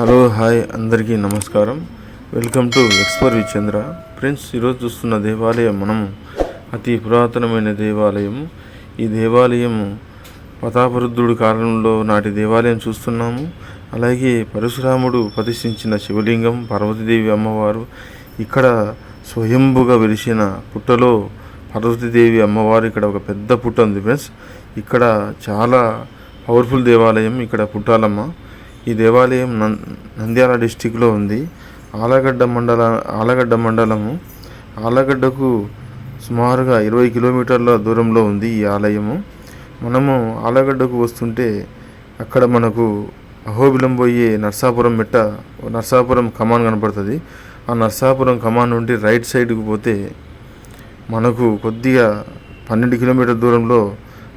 Hello hi అందరికీ నమస్కారం. Welcome to ఎక్స్పర్ చంద్ర ఫ్రెండ్స్ ఈరోజు చూస్తున్న దేవాలయం మనము అతి పురాతనమైన దేవాలయం. ఈ దేవాలయం ప్రతాపరుద్రుడి కాలంలో నాటి దేవాలయం చూస్తున్నాము. అలాగే పరశురాముడు ప్రతిష్ఠించిన శివలింగం పార్వతీదేవి అమ్మవారు ఇక్కడ స్వయంభుగా వెలిసిన పుట్టలో పార్వతీదేవి అమ్మవారు ఇక్కడ ఒక పెద్ద పుట్ట ఉంది ఫ్రెండ్స్. ఇక్కడ చాలా పవర్ఫుల్ దేవాలయం ఇక్కడ పుట్టాలమ్మ. ఈ దేవాలయం నం నంద్యాల డిస్టిక్లో ఉంది. ఆలగడ్డ మండల ఆలగడ్డ మండలము ఆలగడ్డకు సుమారుగా ఇరవై కిలోమీటర్ల దూరంలో ఉంది ఈ ఆలయము. మనము ఆలగడ్డకు వస్తుంటే అక్కడ మనకు అహోబిలం పోయే నర్సాపురం మెట్ట నర్సాపురం కమాన్ కనపడుతుంది. ఆ నర్సాపురం కమాన్ నుండి రైట్ సైడ్కి పోతే మనకు కొద్దిగా పన్నెండు కిలోమీటర్ దూరంలో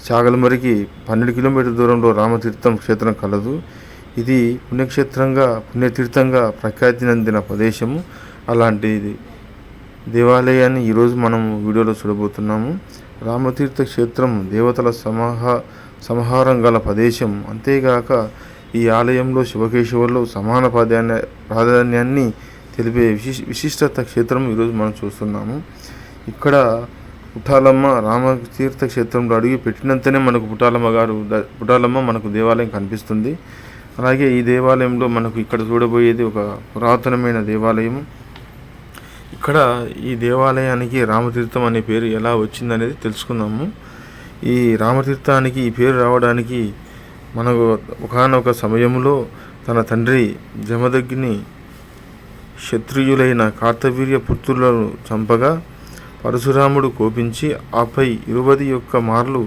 చాగలమరికి పన్నెండు కిలోమీటర్ దూరంలో రామతీర్థం క్షేత్రం కలదు. ఇది పుణ్యక్షేత్రంగా పుణ్యతీర్థంగా ప్రఖ్యాతి నందిన ప్రదేశము. అలాంటిది దేవాలయాన్ని ఈరోజు మనం వీడియోలో చూడబోతున్నాము. రామతీర్థ క్షేత్రం దేవతల సమాహ సంహారం గల ప్రదేశం. అంతేగాక ఈ ఆలయంలో శివకేశవులు సమాన ప్రాధాన్య ప్రాధాన్యాన్ని తెలిపే విశిష్ విశిష్టత క్షేత్రం ఈరోజు మనం చూస్తున్నాము. ఇక్కడ పుట్టాలమ్మ రామతీర్థ క్షేత్రంలో అడిగి పెట్టినంతనే మనకు పుట్టాలమ్మ గారు పుట్టాలమ్మ మనకు దేవాలయం కనిపిస్తుంది. అలాగే ఈ దేవాలయంలో మనకు ఇక్కడ చూడబోయేది ఒక పురాతనమైన దేవాలయం ఇక్కడ ఈ దేవాలయానికి రామతీర్థం అనే పేరు ఎలా వచ్చిందనేది తెలుసుకుందాము. ఈ రామతీర్థానికి ఈ పేరు రావడానికి మనకు ఒకనొక సమయంలో తన తండ్రి జమదగ్ని క్షత్రియులైన కార్తవీర్య పుత్రులను చంపగా పరశురాముడు కోపించి ఆపై ఇరువది యొక్క మార్లు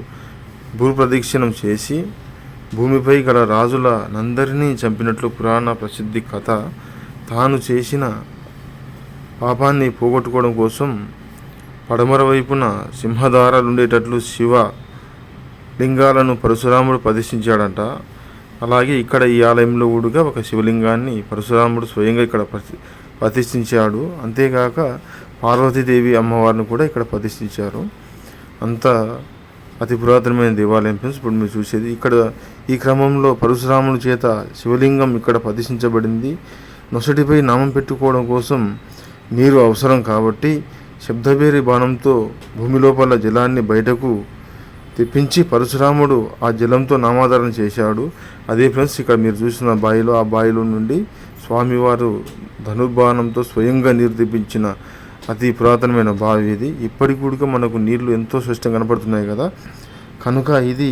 భూప్రదక్షిణం చేసి భూమిపై గల రాజుల నందరినీ చంపినట్లు పురాణ ప్రసిద్ధి కథ తాను చేసిన పాపాన్ని పోగొట్టుకోవడం కోసం పడమర వైపున సింహధారాలు ఉండేటట్లు శివ లింగాలను పరశురాముడు ప్రదర్శించాడంట. అలాగే ఇక్కడ ఈ ఆలయంలో కూడా ఒక శివలింగాన్ని పరశురాముడు స్వయంగా ఇక్కడ ప్రతి ప్రతిష్ఠించాడు. అంతేకాక పార్వతీదేవి అమ్మవారిని కూడా ఇక్కడ ప్రతిష్ఠించారు. అంత అతి పురాతనమైన దేవాలయం ఫ్రెండ్స్. ఇప్పుడు మీరు చూసేది ఇక్కడ ఈ క్రమంలో పరశురాముని చేత శివలింగం ఇక్కడ ప్రతిష్ఠించబడింది నొసటిపై నామం పెట్టుకోవడం కోసం నీరు అవసరం కాబట్టి శబ్దవేరి బాణంతో భూమి లోపల జలాన్ని బయటకు తెప్పించి పరశురాముడు ఆ జలంతో నామాధారణ చేశాడు. అదే ఫ్రెండ్స్ ఇక్కడ మీరు చూసిన బావిలో ఆ బావిలో నుండి స్వామివారు ధనుర్బాణంతో స్వయంగా నీరు తెప్పించిన అతి పురాతనమైన బావి ఇది. ఇప్పటికి కూడా మనకు నీళ్ళు ఎంతో స్పష్టంగా కనపడుతున్నాయి కదా. కనుక ఇది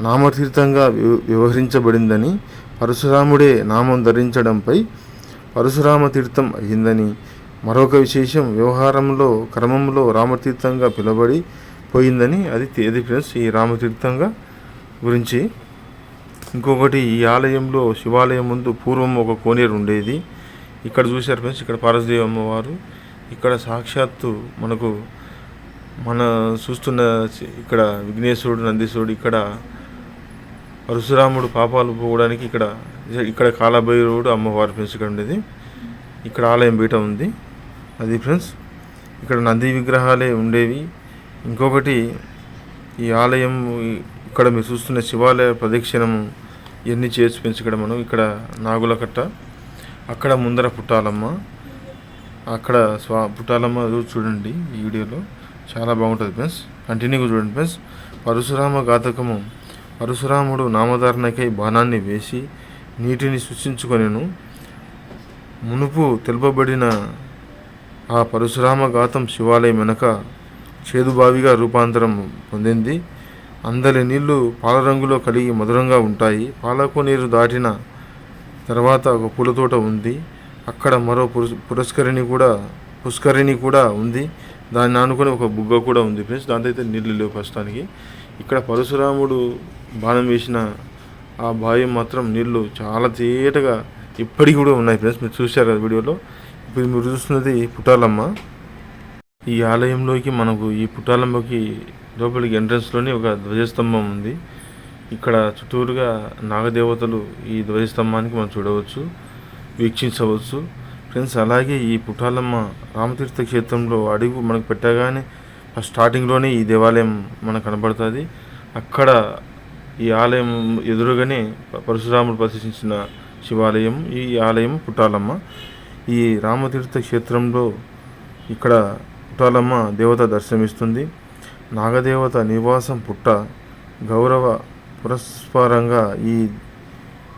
నామతీర్థంగా వ్యవహరించబడిందని పరశురాముడే నామం ధరించడంపై పరశురామ తీర్థం అయిందని మరొక విశేషం వ్యవహారంలో క్రమంలో రామతీర్థంగా పిలువబడి పోయిందని అది తేది ఫ్రెండ్స్ ఈ రామతీర్థంగా గురించి. ఇంకొకటి ఈ ఆలయంలో శివాలయం ముందు పూర్వం ఒక కోనేరు ఉండేది. ఇక్కడ చూశారు ఫ్రెండ్స్ ఇక్కడ పార్వతీదేవి అమ్మవారు. ఇక్కడ సాక్షాత్తు మనకు మన చూస్తున్న ఇక్కడ విఘ్నేశ్వరుడు నందీశ్వరుడు ఇక్కడ పరశురాముడు పాపాలు పోవడానికి ఇక్కడ ఇక్కడ కాలభైరవుడు అమ్మవారు ఫ్రెండ్స్ ఇక్కడ ఉండేది. ఇక్కడ ఆలయం బయట ఉంది. అది ఫ్రెండ్స్ ఇక్కడ నంది విగ్రహాలే ఉండేవి. ఇంకొకటి ఈ ఆలయం ఇక్కడ మీరు చూస్తున్న శివాలయ ప్రదక్షిణము ఇవన్నీ చేసి పెంచుకోవడం ఇక్కడ మనం ఇక్కడ నాగుల కట్ట అక్కడ ముందర పుట్టాలమ్మ. అక్కడ స్వా పుట్టాలమ్మ రోజు చూడండి ఈ వీడియోలో. చాలా బాగుంటుంది ఫ్రెండ్స్. కంటిన్యూగా చూడండి ఫ్రెండ్స్. పరశురామ ఘాతకము. పరశురాముడు నామధారణకై బాణాన్ని వేసి నీటిని సృష్టించుకొనిను. మునుపు తెలుపబడిన ఆ పరశురామ ఘాతం శివాలయం వెనక చేదుబావిగా రూపాంతరం పొందింది. అందరి నీళ్ళు పాలరంగులో కలిగి మధురంగా ఉంటాయి. పాలకు నీరు దాటిన తర్వాత ఒక పూల తోట ఉంది. అక్కడ మరో పురస్కరిణి కూడా పుష్కరిణి కూడా ఉంది. దాన్ని ఆనుకొని ఒక బుగ్గ కూడా ఉంది ఫ్రెండ్స్. దాంతో అయితే నీళ్ళు లేవు ప్రస్తుతానికి. ఇక్కడ పరశురాముడు బాణం వేసిన ఆ బావి మాత్రం నీళ్ళు చాలా తేటగా ఇప్పటికి కూడా ఉన్నాయి ఫ్రెండ్స్. మీరు చూశారు కదా వీడియోలో. ఇప్పుడు మీరు చూస్తున్నది పుట్టాలమ్మ. ఈ ఆలయంలోకి మనకు ఈ పుట్టాలమ్మకి లోపలికి ఎంట్రన్స్లోనే ఒక ధ్వజస్తంభం ఉంది. ఇక్కడ చుట్టూరుగా నాగదేవతలు ఈ ధ్వజస్తంభానికి మనం చూడవచ్చు వీక్షించవచ్చు. ఫ్రెండ్స్ అలాగే ఈ పుట్టాలమ్మ రామతీర్థ క్షేత్రంలో అడుగు మనకు పెట్టగానే ఆ స్టార్టింగ్లోనే ఈ దేవాలయం మనకు కనబడుతుంది. అక్కడ ఈ ఆలయం ఎదురుగానే పరశురాముడు ప్రతిష్ఠించిన శివాలయం ఈ ఆలయం పుట్టాలమ్మ. ఈ రామతీర్థ క్షేత్రంలో ఇక్కడ పుట్టాలమ్మ దేవత దర్శనమిస్తుంది. నాగదేవత నివాసం పుట్ట గౌరవ పురస్పరంగా ఈ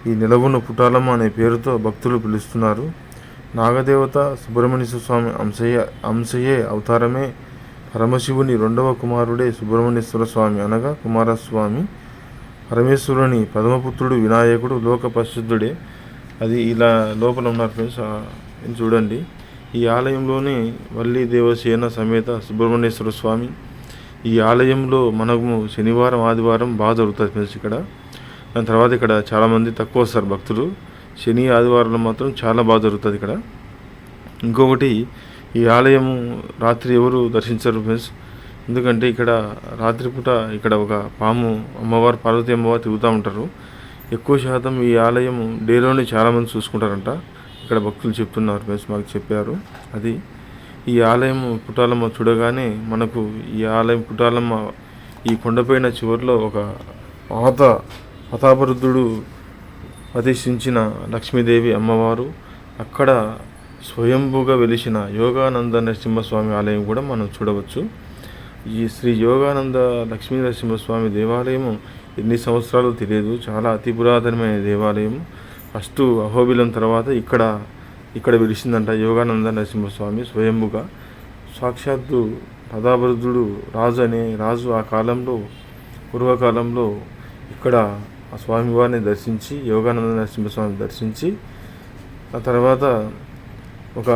ఈ నిలవును పుటాలమ్మ అనే పేరుతో భక్తులు పిలుస్తున్నారు. నాగదేవత సుబ్రహ్మణ్య స్వామి అంశయ్య అంశయే అవతారమే పరమశివుని రెండవ కుమారుడే సుబ్రహ్మణ్యేశ్వర స్వామి అనగా కుమారస్వామి. పరమేశ్వరుని పద్మపుత్రుడు వినాయకుడు లోక ప్రసిద్ధుడే అది ఇలా లోపల ఉన్నారు ఫ్రెండ్స్ చూడండి. ఈ ఆలయంలోనే వల్లి దేవసేన సమేత సుబ్రహ్మణ్యేశ్వర స్వామి ఈ ఆలయంలో మనము శనివారం ఆదివారం బాగా జరుగుతుంది ఫ్రెండ్స్ ఇక్కడ. దాని తర్వాత ఇక్కడ చాలామంది తక్కువ వస్తారు భక్తులు. శని ఆదివారంలో మాత్రం చాలా బాగా జరుగుతుంది ఇక్కడ. ఇంకొకటి ఈ ఆలయం రాత్రి ఎవరు దర్శించరు ఫ్రెండ్స్. ఎందుకంటే ఇక్కడ రాత్రిపూట ఇక్కడ ఒక పాము అమ్మవారు పార్వతి అమ్మవారు తిరుగుతూ ఉంటారు. ఎక్కువ శాతం ఈ ఆలయం డేలోనే చాలామంది చూసుకుంటారంట. ఇక్కడ భక్తులు చెప్తున్నారు ఫ్రెండ్స్ మాకు చెప్పారు. అది ఈ ఆలయం పుట్టాలమ్మ చూడగానే మనకు ఈ ఆలయం పుట్టాలమ్మ ఈ కొండపైన చివరిలో ఒక పాత ప్రతాపరుద్రుడు ప్రతిష్ఠించిన లక్ష్మీదేవి అమ్మవారు. అక్కడ స్వయంభూగా వెలిసిన యోగానంద నరసింహస్వామి ఆలయం కూడా మనం చూడవచ్చు. ఈ శ్రీ యోగానంద లక్ష్మీ నరసింహస్వామి దేవాలయం ఎన్ని సంవత్సరాలు తెలియదు. చాలా అతి పురాతనమైన దేవాలయం ఫస్ట్ అహోబిలం తర్వాత ఇక్కడ ఇక్కడ వెలిసిందంట యోగానంద నరసింహస్వామి స్వయంభుగా. సాక్షాత్తు ప్రతాపరుద్రుడు రాజు అనే రాజు ఆ కాలంలో పూర్వకాలంలో ఇక్కడ ఆ స్వామివారిని దర్శించి యోగానంద నరసింహస్వామిని దర్శించి ఆ తర్వాత ఒక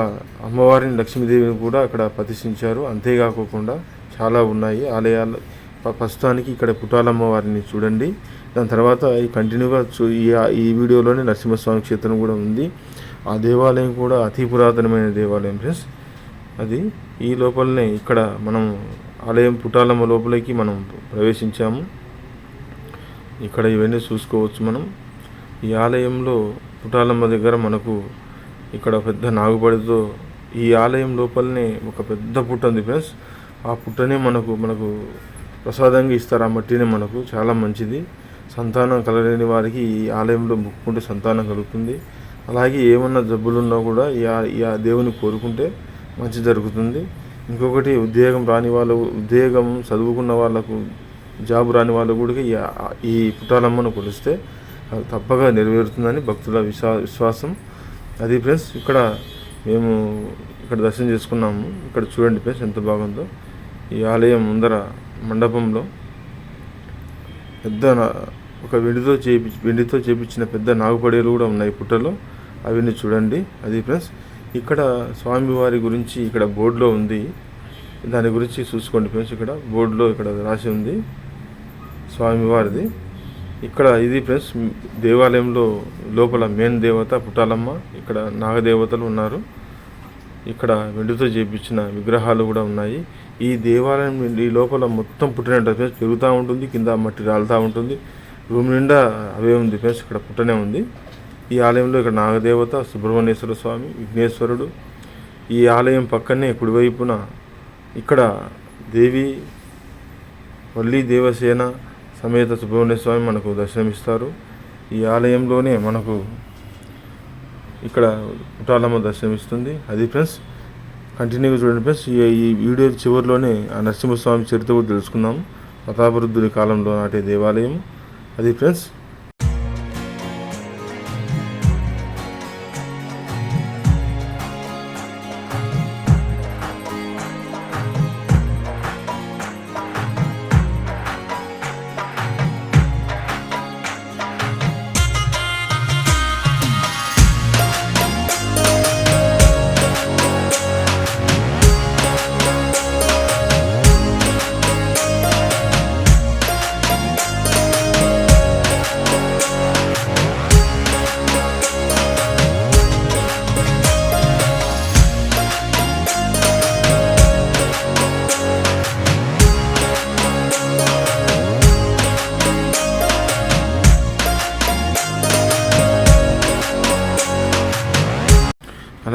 అమ్మవారిని లక్ష్మీదేవిని కూడా అక్కడ ప్రతిష్ఠించారు. అంతేకాకుండా చాలా ఉన్నాయి ఆలయాలు. ప్రస్తుతానికి ఇక్కడ పుట్టాలమ్మవారిని చూడండి. దాని తర్వాత ఈ కంటిన్యూగా చూ ఈ ఈ వీడియోలోనే నరసింహస్వామి క్షేత్రం కూడా ఉంది. ఆ దేవాలయం కూడా అతి పురాతనమైన దేవాలయం ఫ్రెండ్స్. అది ఈ లోపలనే ఇక్కడ మనం ఆలయం పుటాలమ్మ లోపలికి మనం ప్రవేశించాము. ఇక్కడ ఇవన్నీ చూసుకోవచ్చు మనం. ఈ ఆలయంలో పుటాలమ్మ దగ్గర మనకు ఇక్కడ పెద్ద నాగుబడితో ఈ ఆలయం లోపలనే ఒక పెద్ద పుట్ట ఉంది ఫ్రెండ్స్. ఆ పుట్టనే మనకు మనకు ప్రసాదంగా ఇస్తారు. ఆ మట్టినే మనకు. చాలా మంచిది. సంతానం కలగలేని వారికి ఈ ఆలయంలో ముక్కుంటే సంతానం కలుగుతుంది. అలాగే ఏమన్నా జబ్బులున్నా కూడా ఈ ఆ- దేవుని కోరుకుంటే మంచి జరుగుతుంది. ఇంకొకటి ఉద్యోగం రాని వాళ్ళు ఉద్యోగం చదువుకున్న వాళ్ళకు జాబ్ రాని వాళ్ళు కూడా ఈ పుట్టాలమ్మను కొలిస్తే అది తప్పగా నెరవేరుతుందని భక్తుల విశ్వా విశ్వాసం. అది ఫ్రెండ్స్ ఇక్కడ మేము ఇక్కడ దర్శనం చేసుకున్నాము. ఇక్కడ చూడండి ఫ్రెండ్స్ ఎంత బాగుందో. ఈ ఆలయం ముందర మండపంలో పెద్ద ఒక వెండితో చేపి వెండితో చేపించిన పెద్ద నాగుపడేలు కూడా ఉన్నాయి పుట్టలో. అవన్నీ చూడండి. అది ప్లస్ ఇక్కడ స్వామివారి గురించి ఇక్కడ బోర్డులో ఉంది. దాని గురించి చూసుకోండి ఫ్రెండ్స్ ఇక్కడ. బోర్డులో ఇక్కడ రాసి ఉంది స్వామివారిది. ఇక్కడ ఇది ఫ్రెండ్స్ దేవాలయంలో లోపల మెయిన్ దేవత పుట్టాలమ్మ ఇక్కడ నాగదేవతలు ఉన్నారు. ఇక్కడ వెండితో చేపించిన విగ్రహాలు కూడా ఉన్నాయి. ఈ దేవాలయం నుండి ఈ లోపల మొత్తం పుట్టినట్టు ఫ్రెండ్స్ పెరుగుతూ ఉంటుంది కింద మట్టి రాలుతూ ఉంటుంది. రూమ్ నిండా అవే ఉంది ఫ్రెండ్స్ ఇక్కడ పుట్టనే ఉంది. ఈ ఆలయంలో ఇక్కడ నాగదేవత సుబ్రహ్మణ్యేశ్వర స్వామి విఘ్నేశ్వరుడు ఈ ఆలయం పక్కనే కుడివైపున ఇక్కడ దేవి వల్లి దేవసేన సమేత సుబ్రహ్మణ్య స్వామి మనకు దర్శనమిస్తారు. ఈ ఆలయంలోనే మనకు ఇక్కడ పుటాలమ్మ దర్శనమిస్తుంది. అది ఫ్రెండ్స్ కంటిన్యూగా చూడండి ఫ్రెండ్స్ ఈ ఈ వీడియో చివరిలోనే ఆ నరసింహస్వామి చరిత్ర కూడా తెలుసుకుందాం. ప్రతాపరుద్ధుని కాలంలో నాటే దేవాలయం. అది ఫ్రెండ్స్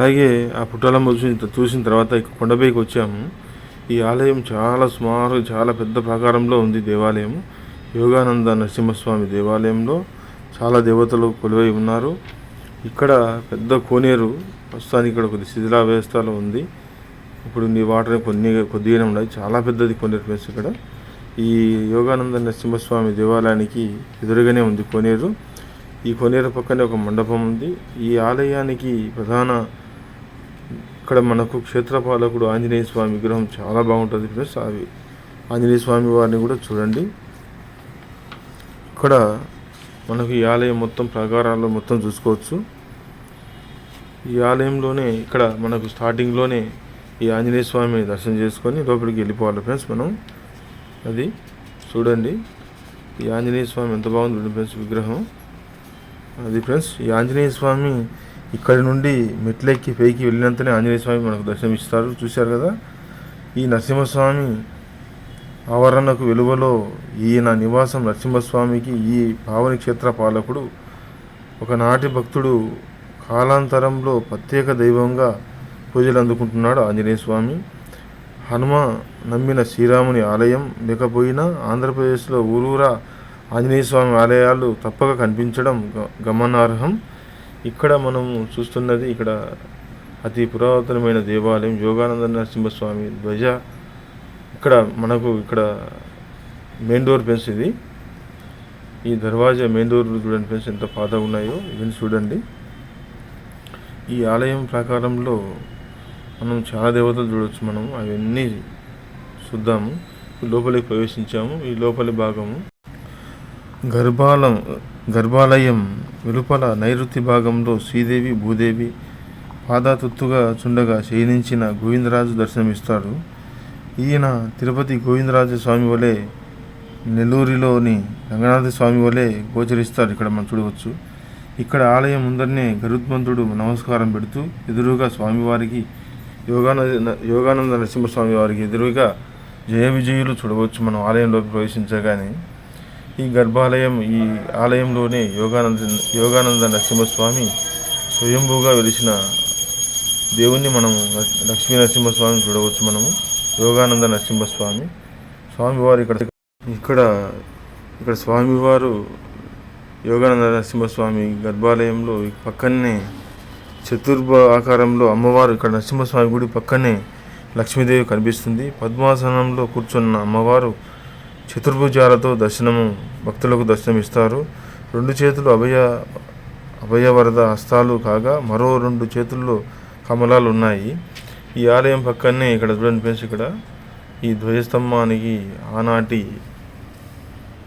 అలాగే ఆ పుట్టాలమ్మ చూసిన చూసిన తర్వాత కొండపైకి వచ్చాము ఈ ఆలయం చాలా సుమారు చాలా పెద్ద ప్రాకారంలో ఉంది దేవాలయం. యోగానంద నరసింహస్వామి దేవాలయంలో చాలా దేవతలు కొలువై ఉన్నారు. ఇక్కడ పెద్ద కోనేరు ప్రస్తుతానికి ఇక్కడ కొద్ది శిథిలావస్థలో ఉంది. ఇప్పుడు నీ వాటర్ కొన్ని కొద్దిగానే ఉన్నాయి. చాలా పెద్దది కోనేరు ప్లేస్ ఇక్కడ. ఈ యోగానంద నరసింహస్వామి దేవాలయానికి ఎదురుగానే ఉంది కోనేరు. ఈ కోనేరు పక్కనే ఒక మండపం ఉంది. ఈ ఆలయానికి ప్రధాన ఇక్కడ మనకు క్షేత్రపాలకుడు ఆంజనేయ స్వామి విగ్రహం చాలా బాగుంటుంది ప్లస్ అవి ఆంజనేయ స్వామి వారిని కూడా చూడండి. ఇక్కడ మనకు ఈ ఆలయం మొత్తం ప్రాకారాల్లో మొత్తం చూసుకోవచ్చు. ఈ ఆలయంలోనే ఇక్కడ మనకు స్టార్టింగ్లోనే ఈ ఆంజనేయ స్వామి దర్శనం చేసుకొని లోపలికి వెళ్ళిపోవాలి ఫ్రెండ్స్ మనం. అది చూడండి. ఈ ఆంజనేయ స్వామి ఎంత బాగుంది ఫ్రెండ్స్ విగ్రహం. అది ఫ్రెండ్స్ ఈ ఆంజనేయ స్వామి ఇక్కడ నుండి మెట్లెక్కి పైకి వెళ్ళినంతనే ఆంజనేయ స్వామి మనకు దర్శనమిస్తారు. చూశారు కదా? ఈ నరసింహస్వామి ఆవరణకు వెలువలో ఈయన నివాసం నరసింహస్వామికి ఈ పావని క్షేత్ర పాలకుడు. ఒకనాటి భక్తుడు కాలాంతరంలో ప్రత్యేక దైవంగా పూజలు అందుకుంటున్నాడు ఆంజనేయ స్వామి. హనుమ నమ్మిన శ్రీరాముని ఆలయం లేకపోయినా ఆంధ్రప్రదేశ్లో ఊరూరా ఆంజనేయ స్వామి ఆలయాలు తప్పక కనిపించడం గ- గమనార్హం. ఇక్కడ మనం చూస్తున్నది ఇక్కడ అతి పురాతనమైన దేవాలయం యోగానంద నరసింహస్వామి ధ్వజ. ఇక్కడ మనకు ఇక్కడ మెయిన్ డోర్ ఫెన్స్ ఇది. ఈ దర్వాజా మెయిన్ డోర్ చూడండి ఫ్రెండ్స్ ఎంత పాత ఉన్నాయో ఇవన్నీ చూడండి. ఈ ఆలయం ప్రాకారంలో మనం చాలా దేవతలు చూడవచ్చు మనం అవన్నీ చూద్దాము. లోపలికి ప్రవేశించాము ఈ లోపలి భాగము గర్భాలయం గర్భాలయం వెలుపల నైరుతి భాగంలో శ్రీదేవి భూదేవి పాదాతుత్తుగా చుండగా శయనించిన గోవిందరాజు దర్శనమిస్తాడు ఈయన తిరుపతి గోవిందరాజు స్వామి వలె నెల్లూరిలోని రంగనాథ స్వామి వలె గోచరిస్తారు. ఇక్కడ మనం చూడవచ్చు. ఇక్కడ ఆలయం ముందరనే గరుత్మంతుడు నమస్కారం పెడుతూ ఎదురుగా స్వామివారికి యోగానంద యోగానంద నరసింహస్వామి వారికి ఎదురుగా జయ విజయులు చూడవచ్చు. మనం ఆలయంలోకి ప్రవేశించగానే ఈ గర్భాలయం ఈ ఆలయంలోనే యోగానంద యోగానంద నరసింహస్వామి స్వయంభూగా వెలిసిన దేవుణ్ణి మనము లక్ష్మీ నరసింహస్వామిని చూడవచ్చు మనము. యోగానంద నరసింహస్వామి. స్వామివారు ఇక్కడ ఇక్కడ ఇక్కడ స్వామివారు యోగానంద నరసింహస్వామి గర్భాలయంలో పక్కనే చతుర్భ ఆకారంలో అమ్మవారు ఇక్కడ నరసింహస్వామి గుడి పక్కనే లక్ష్మీదేవి కనిపిస్తుంది. పద్మాసనంలో కూర్చున్న అమ్మవారు చతుర్భుజాలతో దర్శనము భక్తులకు దర్శనమిస్తారు. రెండు చేతులు అభయ అభయవరద హస్తాలు కాగా మరో రెండు చేతుల్లో కమలాలు ఉన్నాయి ఈ ఆలయం పక్కనే ఇక్కడ చూడండి ఫ్రెండ్స్ ఇక్కడ ఈ ధ్వజస్తంభానికి ఆనాటి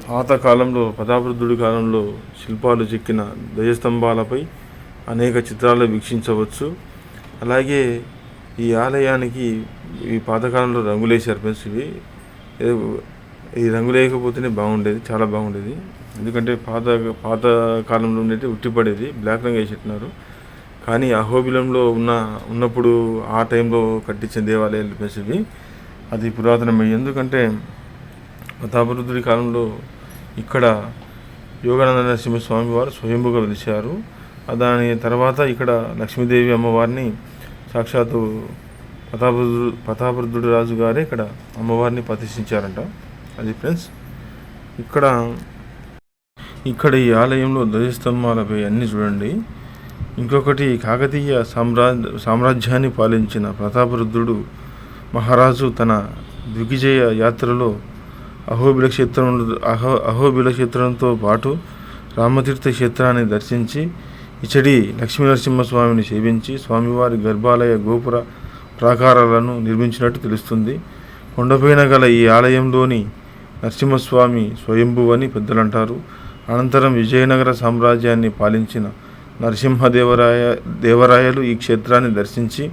పాతకాలంలో ప్రతాపరుద్ధుడి కాలంలో శిల్పాలు చెక్కిన ధ్వజస్తంభాలపై అనేక చిత్రాలు వీక్షించవచ్చు. అలాగే ఈ ఆలయానికి ఈ పాతకాలంలో రంగులేశారు ఫ్రెండ్స్ ఇవి. ఈ రంగు లేకపోతేనే బాగుండేది చాలా బాగుండేది. ఎందుకంటే పాత పాత కాలంలో ఉండేది ఉట్టిపడేది బ్లాక్ రంగు వేసేట్టున్నారు కానీ అహోబిలంలో ఉన్న ఉన్నప్పుడు ఆ టైంలో కట్టించిన దేవాలయాలు ఫ్రెండ్స్ అది పురాతనమే. ఎందుకంటే ప్రతాపరుద్ధుడి కాలంలో ఇక్కడ యోగానంద నరసింహస్వామి వారు స్వయంభుగా వెలిచారు దాని తర్వాత ఇక్కడ లక్ష్మీదేవి అమ్మవారిని సాక్షాత్తు ప్రతాపరుద్రుడు ప్రతాపరుద్రుడు రాజు గారే ఇక్కడ అమ్మవారిని ప్రతిష్ఠించారంట. అది ఫ్రెండ్స్ ఇక్కడ ఇక్కడ ఈ ఆలయంలో ధ్వజస్తంభాలపై అన్నీ చూడండి. ఇంకొకటి కాకతీయ సామ్రాజ్ సామ్రాజ్యాన్ని పాలించిన ప్రతాపరుద్రుడు మహారాజు తన దిగ్విజయ యాత్రలో అహోబిల క్షేత్రం అహో అహోబిల క్షేత్రంతో పాటు రామతీర్థ క్షేత్రాన్ని దర్శించి ఇచడి లక్ష్మీనరసింహస్వామిని సేవించి స్వామివారి గర్భాలయ గోపుర ప్రాకారాలను నిర్మించినట్టు తెలుస్తుంది. కొండపైన గల ఈ ఆలయంలోని నరసింహస్వామి స్వయంభువని పెద్దలంటారు. అనంతరం విజయనగర సామ్రాజ్యాన్ని పాలించిన నరసింహదేవరాయ దేవరాయలు ఈ క్షేత్రాన్ని దర్శించి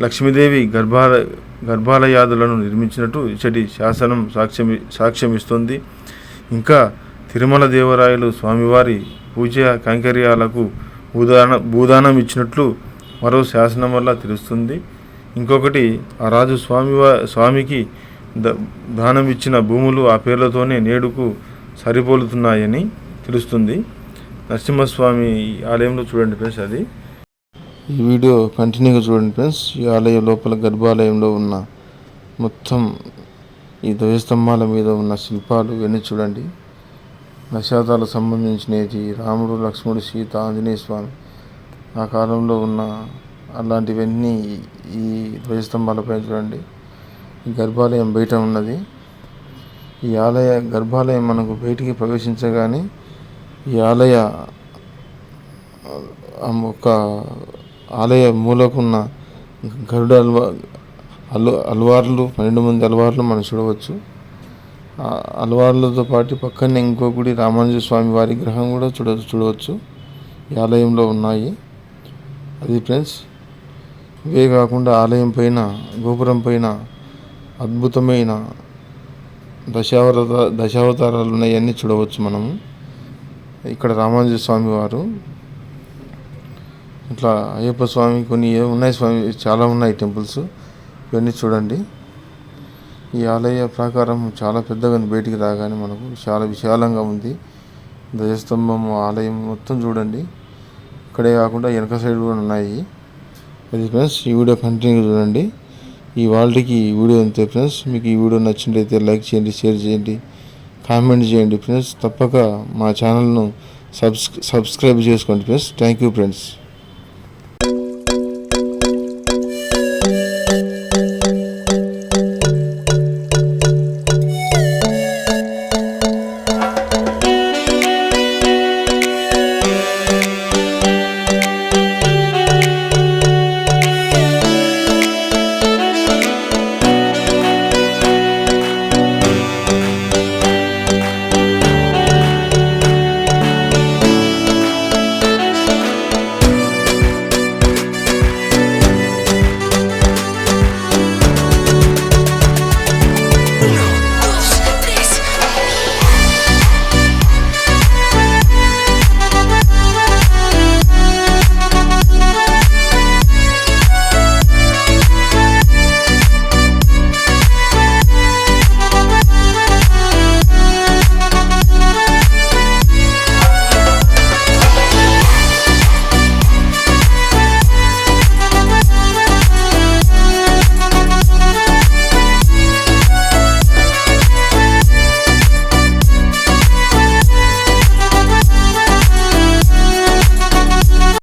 లక్ష్మీదేవి గర్భాల గర్భాలయాదులను నిర్మించినట్టు ఇచ్చటి శాసనం సాక్ష్యం సాక్ష్యమిస్తుంది. ఇంకా తిరుమల దేవరాయలు స్వామివారి పూజ కైంకర్యాలకు భూదాన భూదానం ఇచ్చినట్లు మరో శాసనం వల్ల తెలుస్తుంది. ఇంకొకటి ఆ రాజు స్వామి స్వామికి దానం ఇచ్చిన భూములు ఆ పేర్లతోనే నేడుకు సరిపోలుతున్నాయని తెలుస్తుంది. నరసింహస్వామి ఆలయంలో చూడండి ఫ్రెండ్స్ అది. ఈ వీడియో కంటిన్యూగా చూడండి ఫ్రెండ్స్. ఈ ఆలయం లోపల గర్భాలయంలో ఉన్న మొత్తం ఈ ధ్వజస్తంభాల మీద ఉన్న శిల్పాలు ఇవన్నీ చూడండి. దశాతాలకు సంబంధించినవి రాముడు లక్ష్మణుడు సీత ఆంజనేయ స్వామి. ఆ కాలంలో ఉన్న అలాంటివన్నీ ఈ ధ్వజస్తంభాలపై చూడండి. గర్భాలయం బయట ఉన్నది. ఈ ఆలయ గర్భాలయం మనకు బయటికి ప్రవేశించగానే ఈ ఆలయ ఒక ఆలయ మూలకున్న గరుడ అల్వా అలు అల్వార్లు పన్నెండు మంది అల్వార్లు మనం చూడవచ్చు. అల్వార్లతో పాటు పక్కనే ఇంకో గుడి రామానుజ స్వామి వారి గ్రహం కూడా చూడ చూడవచ్చు. ఈ ఆలయంలో ఉన్నాయి. అది ఫ్రెండ్స్ ఇవే కాకుండా ఆలయం పైన గోపురం పైన అద్భుతమైన దశావత దశావతారాలు ఉన్నాయన్నీ చూడవచ్చు మనము ఇక్కడ రామానుజ స్వామి వారు. ఇట్లా అయ్యప్ప స్వామి కొన్ని ఏ- ఉన్నాయి స్వామి చాలా ఉన్నాయి టెంపుల్స్. ఇవన్నీ చూడండి. ఈ ఆలయ ప్రాకారం చాలా పెద్దగా బయటికి రాగానే మనకు చాలా విశాలంగా ఉంది. ధ్వజస్తంభం ఆలయం మొత్తం చూడండి. ఇక్కడే కాకుండా వెనక సైడ్ కూడా ఉన్నాయి. అది ఫ్రెండ్స్ ఈ వీడియో కంటిన్యూ చూడండి. ఈ వాళ్ళకి ఈ వీడియో అంతే ఫ్రెండ్స్. మీకు ఈ వీడియో నచ్చినట్లయితే లైక్ చేయండి షేర్ చేయండి కామెంట్ చేయండి ఫ్రెండ్స్. తప్పక మా ఛానల్ను సబ్స్ సబ్స్క్రైబ్ చేసుకోండి ఫ్రెండ్స్. Thank you friends.